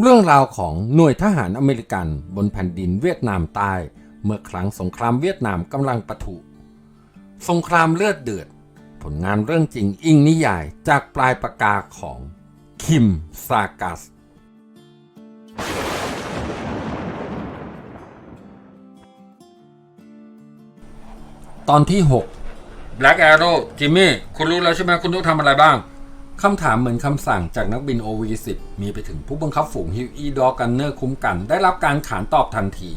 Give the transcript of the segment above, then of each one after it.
เรื่องราวของหน่วยทหารอเมริกันบนแผ่นดินเวียดนามใต้ เมื่อครั้งสงครามเวียดนามกำลังปะทุ สงครามเลือดเดือด ผลงานเรื่องจริงอิงนิยายจากปลายปากกาของคิมซากัส ตอนที่ 6 Black Arrow จิมมี่ คุณรู้แล้วใช่ไหมคุณต้องทำอะไรบ้าง คำถามเหมือนคำสั่งจากนักบิน OV-10 มีไปถึงผู้บังคับฝูงฮิวอีดอกันเนอร์คุ้มกัน ได้รับการขานตอบทันที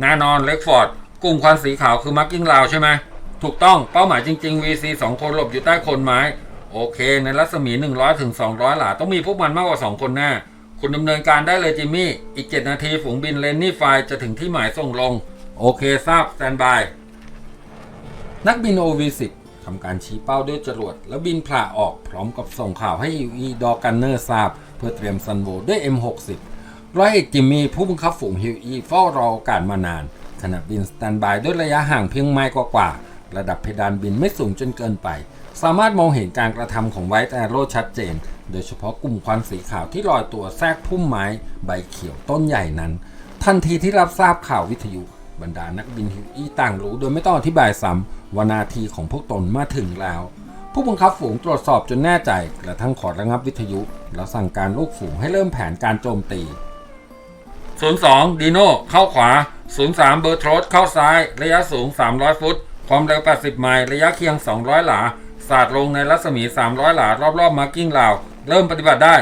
แน่นอนเล็กฟอร์ดกลุ่มควันสีขาวคือมาร์กิ้งลาวใช่ไหม ถูกต้องเป้าหมายจริง ๆ VC 2 คนหลบอยู่ใต้คนไม้ โอเค ในรัศมี 100ถึง200 หลา ต้องมีพวกมันมากกว่า 2 คนแน่คุณดำเนินการได้เลยจิมมี่ อีก 7 นาทีฝูงบินเลนนี่ไฟจะถึงที่หมายส่งลง โอเคทราบสแตนบายนักบิน OV-10 ทำการชี้เป้าด้วยจรวด แล้วบินผ่าออกพร้อมกับส่งข่าวให้ UE ดอกันเนอร์ทราบ เพื่อเตรียมซันโวด้วย M60 ร้อยเอกจิมมี่ผู้บังคับฝูงฮิวอีเฝ้ารอโอกาสมานาน ขณะบินสแตนบายด้วยระยะห่างเพียงไมล์กว่าๆระดับเพดานบินไม่สูงจนเกินไป สามารถมองเห็นการกระทำของไวท์แอโร่ชัดเจน โดยเฉพาะกลุ่มควันสีขาวที่ลอยตัวแทรกพุ่มไม้ ใบเขียวต้นใหญ่นั้น ทันทีที่รับทราบข่าววิทยุ บรรดานักบินฮิวอี้ต่างรู้โดยไม่ต้องอธิบายซ้ำว่านาทีของพวกตนมาถึงแล้ว ผู้บังคับฝูงตรวจสอบจนแน่ใจกระทั่งขอระงับวิทยุ แล้วสั่งการลูกฝูงให้เริ่มแผนการโจมตี 02 ดีโน่เข้าขวา 03 เบอร์โทรสเข้าซ้าย ระยะสูง 300 ฟุต ความเร็ว 80 ไมล์ ระยะเคียง 200 หลา สาดลงในรัศมี 300 หลา รอบๆมาร์กิ้งลาว เริ่มปฏิบัติได้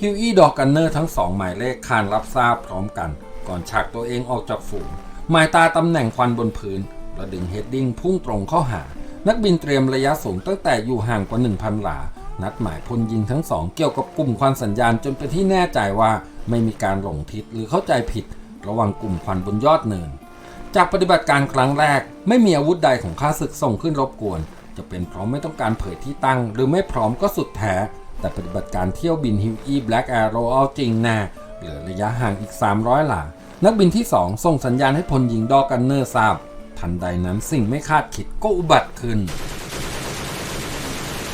ฮิวอี้ดอกกันเนอร์ทั้งสองหมายเลขคานรับทราบพร้อมกัน ก่อนฉากตัวเองออกจากฝูง หมายตาตำแหน่งควันบนพื้นแล้วดึงเฮดดิ้งพุ่งตรงเข้าหา นักบินเตรียมระยะสูงตั้งแต่อยู่ห่างกว่า 1,000 หลา นัดหมายพลยิงทั้งสองเกี่ยวกับกลุ่มควันสัญญาณจนเป็นที่แน่ใจว่าไม่มีการหลงทิศหรือเข้าใจผิด ระหว่างกลุ่มควันบนยอดเนิน จากปฏิบัติการครั้งแรก ไม่มีอาวุธใดของข้าศึกส่งขึ้นรบกวน จะเป็นเพราะไม่ต้องการเผยที่ตั้ง หรือไม่พร้อมก็สุดแท้แต่ปฏิบัติการเที่ยวบินฮิวอีแบล็กแอโรเอาจริงแน่เหลือระยะห่างอีก 300 หลา นักบินที่ 2 ส่งสัญญาณให้พลยิงดอกันเนอร์ทราบ ทันใดนั้นสิ่งไม่คาดคิดก็อุบัติขึ้น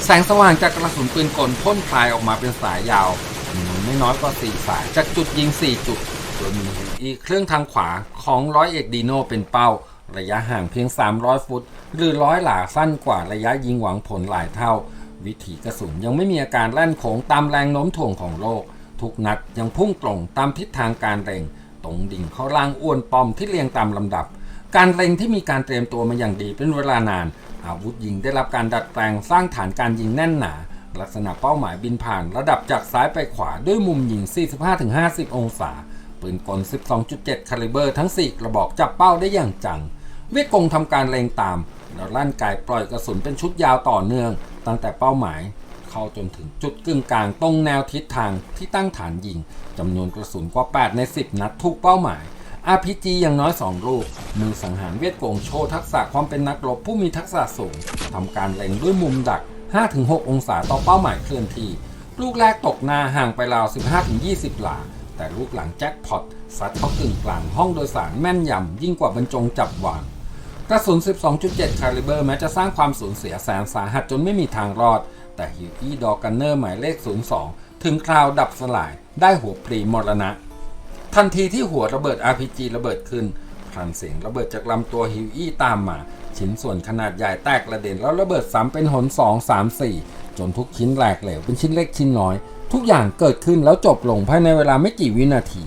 แสงสว่างจากกระสุนปืนกลพ่นพลายออกมาเป็นสายยาวจำนวนไม่น้อยกว่า4สายจากจุดยิง 4 จุดโดยมีอีกเครื่องทางขวาของร้อยเอกดีโนเป็นเป้า ระยะห่างเพียง 300 ฟุต หรือร้อยหลาสั้นกว่าระยะยิงหวังผลหลายเท่า วิถีกระสุนยังไม่มีอาการแล่นโค้งตามแรงโน้มถ่วงของโลก ทุกนัดยังพุ่งตรงตามทิศทางการเล็ง ตรงดิ่งเข้าล่างอ้วนปอมที่เรียงตามลำดับ การเล็งที่มีการเตรียมตัวมาอย่างดีเป็นเวลานาน อาวุธยิงได้รับการดัดแปลงสร้างฐานการยิงแน่นหนา ลักษณะเป้าหมายบินผ่านระดับจากซ้ายไปขวาด้วยมุมยิง 45-50 องศา ปืนกล 12.7 คาลิเบอร์ทั้ง 4 กระบอกจับเป้าได้อย่างจัง เวียดกงทำการเล็งตามแล้วลั่นไกปล่อยกระสุนเป็นชุดยาวต่อเนื่อง ตั้งแต่เป้าหมาย เข้าจนถึงจุดกึ่งกลางตรงแนวทิศทางที่ตั้งฐานยิงจำนวนกระสุนกว่า 8 ใน 10 นัดทุกเป้าหมาย RPG อย่างน้อย 2 ลูก มือสังหารเวียดกงโชว์ทักษะความเป็นนักรบผู้มีทักษะสูงทำการเล็งด้วยมุมดัก 5-6 องศาต่อเป้าหมายเคลื่อนที่ ลูกแรกตกหน้าห่างไปราว 15-20 หลา แต่ลูกหลังแจ็คพอตซัดเข้ากึ่งกลางห้องโดยสารแม่นยำยิ่งกว่าบรรจงจับวางกระสุน 12.7 คาลิเบอร์แม้จะสร้างความสูญเสียแสนสาหัสจนไม่มีทางรอด แต่ฮิวอี้ดอกันเนอร์หมายเลข 02 ถึงคราวดับสลายได้หัวปรีมรณะ ทันทีที่หัวระเบิด RPG ระเบิดขึ้นพลันเสียงระเบิดจากลำตัวฮิวอี้ตามมา ชิ้นส่วนขนาดใหญ่แตกระเด็นแล้วระเบิดซ้ำเป็นหน 2 3 4 จนทุกชิ้นแหลกเหลวเป็นชิ้นเล็กชิ้นน้อย ทุกอย่างเกิดขึ้นแล้วจบลงภายในเวลาไม่กี่วินาที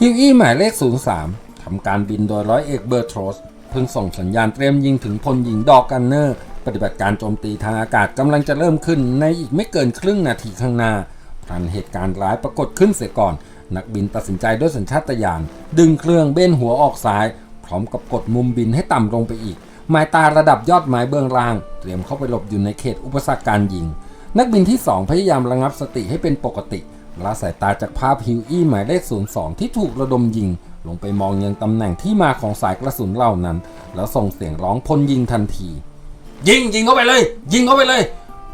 ฮิวอี้หมายเลข 03ทำการบินโดยร้อยเอกเบอร์โทรสเพิ่งส่งสัญญาณเตรียมยิงถึงพลยิงดอกกันเนอร์ ปฏิบัติการโจมตีทางอากาศกำลังจะเริ่มขึ้นในอีกไม่เกินครึ่งนาทีข้างหน้าพันเหตุการณ์ร้ายปรากฏขึ้นเสียก่อน นักบินตัดสินใจด้วยสัญชาตญาณดึงเครื่องเบนหัวออกซ้าย พร้อมกับกดมุมบินให้ต่ำลงไปอีกหมายตาระดับยอดไม้เบื้องล่าง เตรียมเข้าไปหลบอยู่ในเขตอุปสรรคการยิง นักบินที่ 2 พยายามระงับสติให้เป็นปกติละสายตาจากภาพฮิวอี้หมายเลข02 ที่ถูกระดมยิง ลงไปมองยังตำแหน่งที่มาของสายกระสุนเหล่านั้น แล้วส่งเสียงร้องพลยิงทันที ยิงยิงเข้าไปเลย ยิงเข้าไปเลย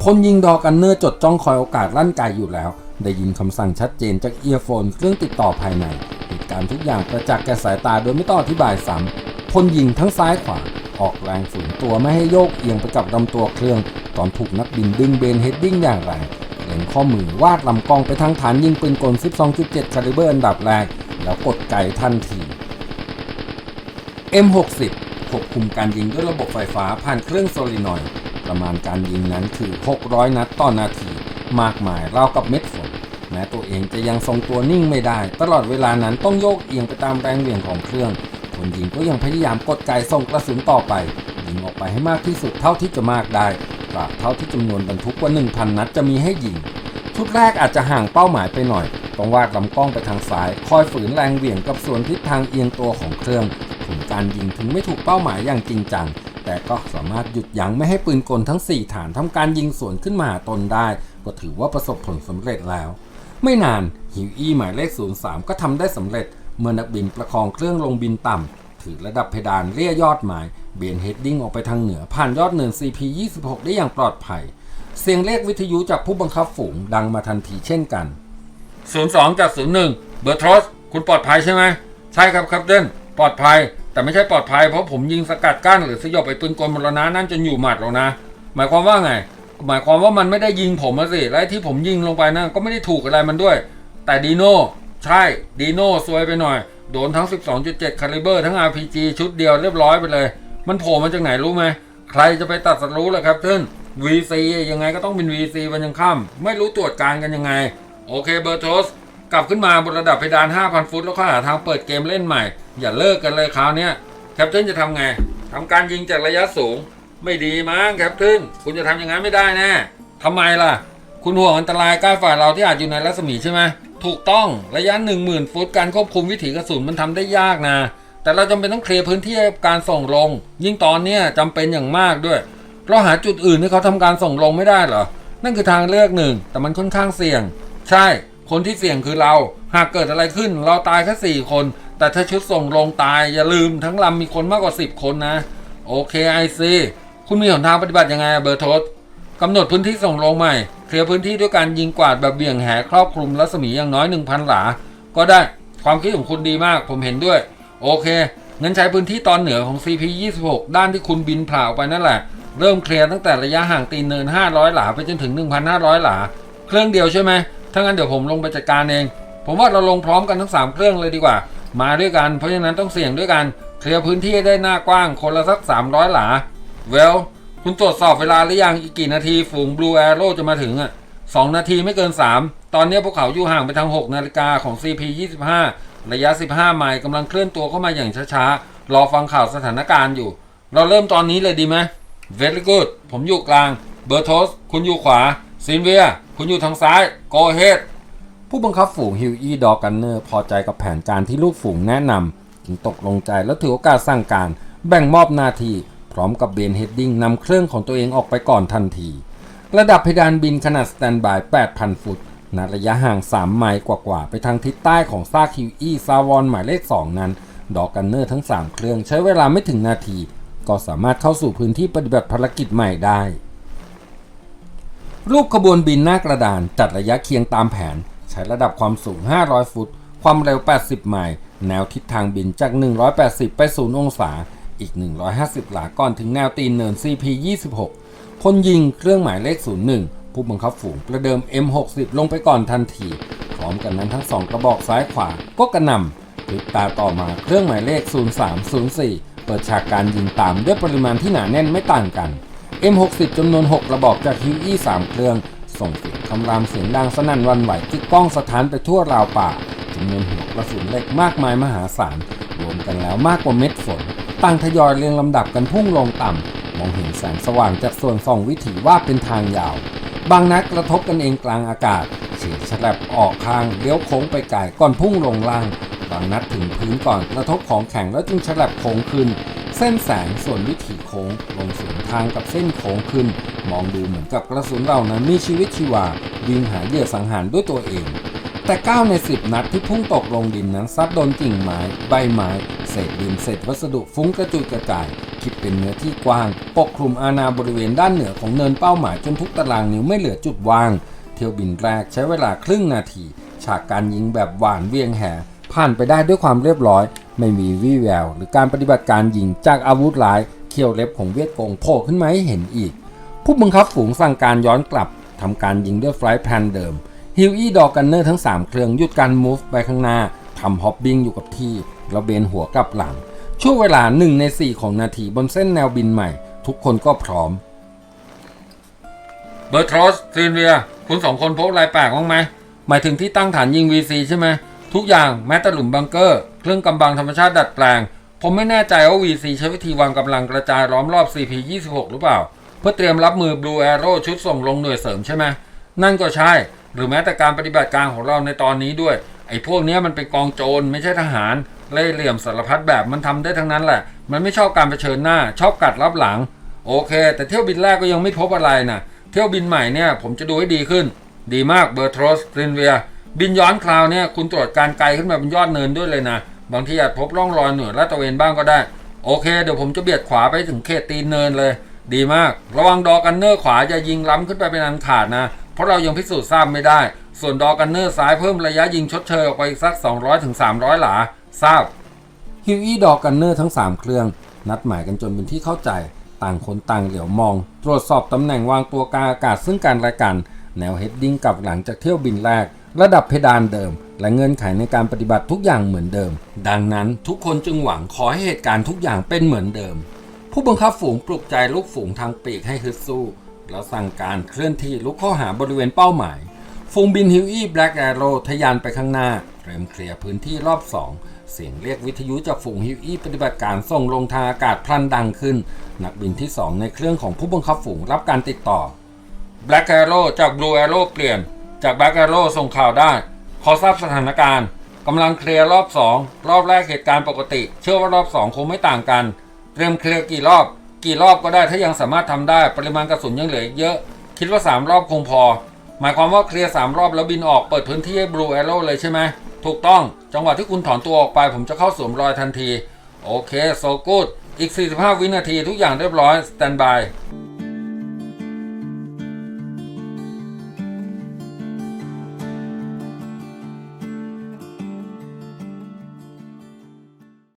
พลยิงดอกันเนอร์จดจ้องคอยโอกาสลั่นไกอยู่แล้ว ได้ยินคำสั่งชัดเจนจากเอียร์โฟนเครื่องติดต่อภายในเหตุการณ์ทุกอย่างประจักษ์แก่สายตาโดยไม่ต้องอธิบายซ้ำพลยิงทั้งซ้ายขวาออกแรงฝืนตัวไม่ให้โยกเอียงไปกับลำตัวเครื่อง ตอนถูกนักบินดึงเบนเฮดดิ้งอย่างแรงล็งข้อมือวาดลำกล้องไปทางฐานยิงปืนกล 12.7 คาลิเบอร์อันดับแรก แล้วกดไกทันที M60 ควบคุมการยิงด้วยระบบไฟฟ้าผ่านเครื่องโซลินอยด์ประมาณการยิงนั้นคือ 600 นัดต่อนาที มากมายราวกับเม็ดฝนแม้ตัวเองจะยังทรงตัวนิ่งไม่ได้ ตลอดเวลานั้นต้องโยกเอียงไปตามแรงเหวี่ยงของเครื่องคนยิงก็ยังพยายามกดไกส่งกระสุนต่อไปยิงออกไปให้มากที่สุดเท่าที่จะมากได้ตราบเท่าที่จำนวนบรรทุกกว่า 1,000 นัดจะมีให้ยิงชุดแรกอาจจะห่างเป้าหมายไปหน่อย ต้องวาดลำกล้องไปทางซ้าย คอยฝืนแรงเหวี่ยงกับส่วนทิศทางเอียงตัวของเครื่อง ผลการยิงถึงไม่ถูกเป้าหมายอย่างจริงจัง แต่ก็สามารถหยุดยั้งไม่ให้ปืนกลทั้ง 4 ฐานทำการยิงสวนขึ้นมาหาตนได้ ก็ถือว่าประสบผลสำเร็จแล้ว ไม่นานฮิวอี้หมายเลข 03 ก็ทำได้สำเร็จ เมื่อนักบินประคองเครื่องลงบินต่ำถือระดับเพดานเลี่ยยอดหมายเบียนเฮดดิ้งออกไปทางเหนือผ่านยอดเนิน CP26 ได้อย่างปลอดภัย เสียงเลขวิทยุจากผู้บังคับฝูงดังมาทันทีเช่นกัน02จาก01เบอร์ทรอสคุณปลอดภัยใช่ไหมใช่ครับครับเดน ปลอดภัย แต่ไม่ใช่ปลอดภัยเพราะผมยิงสกัดกั้นหรือสยบไอ้ปืนกลมรณะนั่นจนอยู่หมัดแล้วนะ หมายความว่าไง หมายความว่ามันไม่ได้ยิงผมสิและที่ผมยิงลงไปนั่นก็ไม่ได้ถูกอะไรมันด้วย แต่ดีโน่ใช่ดีโน่ซวยไปหน่อย โดนทั้ง 12.7คาลิเบอร์ทั้ง RPG ชุดเดียวเรียบร้อยไปเลย มันโผล่มาจากไหนรู้ไหมใครจะไปตัดสรู้ล่ะครับเพื่อน VC ยังไงก็ต้องเป็น VC วันยังค่ำไม่รู้ตรวจการกันยังไง โอเคเบอร์โทส กลับขึ้นมาบนระดับเพดาน 5,000 ฟุต แล้วก็หาทางเปิดเกมเล่นใหม่ อย่าเลิกกันเลยคราวนี้แคปเทนจะทำไงทำการยิงจากระยะสูง ไม่ดีมั้งแคปเทนคุณจะทำอย่างนั้นไม่ได้แน่ทำไมล่ะ คุณห่วงอันตรายใกล้ฝ่ายเราที่อาจอยู่ในรัศมีใช่ไหมถูกต้องระยะ 10,000 ฟุต การควบคุมวิถีกระสุนมันทำได้ยากนะแต่เราจำเป็นต้องเคลียร์พื้นที่การส่งลง ยิ่งตอนเนี้จำเป็นอย่างมากด้วย เราหาจุดอื่นที่เขาทำการส่งลงไม่ได้เหรอ นั่นคือทางเลือกหนึ่ง แต่มันค่อนข้างเสี่ยง ใช่ คนที่เสี่ยงคือเรา หากเกิดอะไรขึ้น เราตายแค่สี่คน แต่ถ้าชุดส่งลงตายอย่าลืมทั้งลำมีคนมากกว่า 10 คนนะ โอเคไอซีคุณมีหนทางปฏิบัติยังไงเบอร์โทสกำหนดพื้นที่ส่งลงใหม่ เคลียร์พื้นที่ด้วยการยิงกวาดแบบเบี่ยงแหครอบคลุมรัศมีอย่างน้อย 1,000 หลา ก็ได้ความคิดของคุณดีมาก ผมเห็นด้วย โอเคงั้นใช้พื้นที่ตอนเหนือของ CP26 ด้านที่คุณบินผ่าออกไปนั่นแหละเริ่มเคลียร์ตั้งแต่ระยะห่างตีนเนิน 500 หลาไปจนถึง 1,500 หลา เครื่องเดียวใช่ไหม ถ้างั้นเดี๋ยวผมลงไปจัดการเอง ผมว่าเราลงพร้อมกันทั้ง 3 เครื่องเลยดีกว่า มาด้วยกัน เพราะฉะนั้นต้องเสี่ยงด้วยกัน เคลียร์พื้นที่ได้หน้ากว้างคนละสัก 300 หลา เวล คุณตรวจสอบเวลาหรือยัง อีกกี่นาทีฝูง Blue Arrow จะมาถึงอะ2นาทีไม่เกิน 3 ตอนนี้พวกเขาอยู่ห่างไปทาง 6 นาฬิกาของ CP25 ระยะ 15 ไมล์กำลังเคลื่อนตัวเข้ามาอย่างช้าๆ รอฟังข่าวสถานการณ์อยู่ เราเริ่มตอนนี้เลยดีไหม Very good ผมอยู่กลาง เบอร์โทส คุณอยู่ขวา ซินเวีย คุณอยู่ทางซ้าย Go ahead ผู้บังคับฝูงฮิวอี้ดอกันเนอร์พอใจกับแผนการที่ลูกฝูงแนะนำจึงตกลงใจและถือโอกาสสั่งการ แบ่งมอบหน้าที่พร้อมกับเบนเฮดดิ้งนำเครื่องของตัวเองออกไปก่อนทันที ระดับเพดานบินขนาดสแตนบาย 8,000 ฟุตณระยะห่าง 3 ไมล์กว่าๆ ไปทางทิศใต้ของซากฮิวอี้ซาวอนหมายเลข 2 นั้น ดอกันเนอร์ทั้ง 3 เครื่องใช้เวลาไม่ถึงนาที ก็สามารถเข้าสู่พื้นที่ปฏิบัติภารกิจใหม่ได้ รูปขบวนบินหน้ากระดานจัดระยะเคียงตามแผน ใช้ระดับความสูง 500 ฟุต ความเร็ว 80 ไมล์ แนวทิศทางบินจาก 180 ไป 0 องศา อีก 150 หลาก่อนถึงแนวตีนเนิน CP 26คนยิงเครื่องหมายเลข 01 ผู้บังคับฝูงประเดิม M60 ลงไปก่อนทันที พร้อมกันนั้นทั้งสองกระบอกซ้ายขวาก็กระนำพลิกตาต่อมาเครื่องหมายเลข 0304 เปิดฉากการยิงตามด้วยปริมาณที่หนาแน่นไม่ต่างกัน M60 จำนวน 6 กระบอกจากฮิวอี้3เครื่อง ส่งเสียงคำรามเสียงดังสนั่นวันไหวที่ก้องสถานไปทั่วราวป่าจำนวนหัวกระสุนเหล็กมากมายมหาศาลรวมกันแล้วมากกว่าเม็ดฝนต่างทยอยเรียงลำดับกันพุ่งลงต่ำมองเห็นแสงสว่างจากส่วนส่องวิถีว่าเป็นทางยาว บางนัดกระทบกันเองกลางอากาศเฉียดฉลับออกข้างเลี้ยวโค้งไปไกลก่อนพุ่งลงล่าง บางนัดถึงพื้นก่อนกระทบของแข็งแล้วจึงฉลับโค้งขึ้น ส้นแสงส่วนวิถีโค้งลงสวนทางกับเส้นโค้งขึ้น มองดูเหมือนกับกระสุนเหล่านั้นมีชีวิตชีวาวิ่งหาเหยื่อสังหารด้วยตัวเอง แต่ 9 ใน 10 นัดที่พุ่งตกลงดินนั้นซัดโดนกิ่งไม้ ใบไม้เศษดินเศษวัสดุฟุ้งกระจุยกระจายคิดเป็นเนื้อที่กว้าง ปกคลุมอาณาบริเวณด้านเหนือของเนินเป้าหมายจนทุกตารางนิ้วไม่เหลือจุดว่าง เที่ยวบินแรกใช้เวลาครึ่งนาที ฉากการยิงแบบหวานเวียงแหผ่านไปได้ด้วยความเรียบร้อย ไม่มีวี่แววหรือการปฏิบัติการยิงจากอาวุธร้ายเขี้ยวเล็บของเวียดกงโผล่ขึ้นมาให้เห็นอีก ผู้บังคับฝูงสั่งการย้อนกลับทำการยิงด้วยไฟล์แพนเดิมฮิวอี้ดอกันเนอร์ทั้ง 3 เครื่องหยุดการ move ไปข้างหน้าทำฮอปบิ้งอยู่กับที่แล้วเบนหัวกลับหลัง ช่วงเวลา 1 ใน 4 ของนาทีบนเส้นแนวบินใหม่ ทุกคนก็พร้อม เบอร์ทรอสซีนเรีย คุณสองคนพบอะไรแปลกบ้างไหมหมายถึงที่ตั้งฐานยิง VC ใช่ไหม ทุกอย่างแม้แต่หลุมบังเกอร์ เครื่องกำบังธรรมชาติดัดแปลง ผมไม่แน่ใจว่า VC ใช้วิธีวางกำลังกระจายล้อมรอบ CP26 หรือเปล่า เพื่อเตรียมรับมือ Blue Arrow ชุดส่งลงหน่วยเสริมใช่ไหมนั่นก็ใช่ หรือแม้แต่การปฏิบัติการของเราในตอนนี้ด้วย ไอ้พวกนี้มันเป็นกองโจรไม่ใช่ทหาร เล่เหลี่ยมสารพัดแบบมันทำได้ทั้งนั้นแหละ มันไม่ชอบการเผชิญหน้า ชอบกัดรับหลัง โอเค แต่เที่ยวบินแรกก็ยังไม่พบอะไรนะเที่ยวบินใหม่เนี่ยผมจะดูให้ดีขึ้น ดีมากเบอร์โทรสซินเวีย บินย้อนคราวเนี่ยคุณตรวจการไกลขึ้นมาเป็นยอดเนินด้วยเลยนะ บางทีอาจพบร่องรอยหน่วยลาดตระเวนบ้างก็ได้ โอเค เดี๋ยวผมจะเบียดขวาไปถึงเขตตีนเนินเลย ดีมาก ระวังดอกันเนอร์ขวาอย่ายิงล้ำขึ้นไปเป็นอันขาดนะ เพราะเรายังพิสูจน์ทราบไม่ได้ ส่วนดอกันเนอร์ซ้ายเพิ่มระยะยิงชดเชยออกไปอีกสัก 200-300 หลา ทราบฮิวอี้ดอกันเนอร์ทั้ง 3 เครื่อง นัดหมายกันจนเป็นที่เข้าใจ ต่างคนต่างเหลียวมอง ตรวจสอบตำแหน่งวางตัวกาอากาศซึ่งกันและกัน แนวเฮดดิ้งกลับหลังจากเที่ยวบินแรก ระดับเพดานเดิม และเงื่อนไขในการปฏิบัติทุกอย่างเหมือนเดิม ดังนั้นทุกคนจึงหวังขอให้เหตุการณ์ทุกอย่างเป็นเหมือนเดิม ผู้บังคับฝูงปลุกใจลูกฝูงทางปีกให้ฮึดสู้ แล้วสั่งการเคลื่อนที่ลุกเข้าหาบริเวณเป้าหมาย ฝูงบินฮิวอี้แบล็กแอโร่ทะยานไปข้างหน้าเตรียมเคลียร์พื้นที่รอบสองเสียงเรียกวิทยุจากฝูงฮิวอี้ปฏิบัติการส่งลงทางอากาศพลันดังขึ้น นักบินที่ 2 ในเครื่องของผู้บังคับฝูงรับการติดต่อ Black Arrow จาก Blue Arrow เปลี่ยน จาก Black Arrow ส่งข่าวได้ ขอทราบสถานการณ์กำลังเคลียร์รอบ 2 รอบแรกเหตุการณ์ปกติ เชื่อว่ารอบ 2 คงไม่ต่างกัน เตรียมเคลียร์กี่รอบ กี่รอบก็ได้ถ้ายังสามารถทำได้ ปริมาณกระสุนยังเหลือเยอะ คิดว่า 3 รอบคงพอ หมายความว่าเคลียร์3รอบแล้วบินออกเปิดพื้นที่ให้ Blue Arrow เลยใช่ไหมถูกต้องจังหวะที่คุณถอนตัวออกไป ผมจะเข้าสวมรอยทันที โอเคโซกูดอีก 45 วินาทีทุกอย่างเรียบร้อยสแตนบาย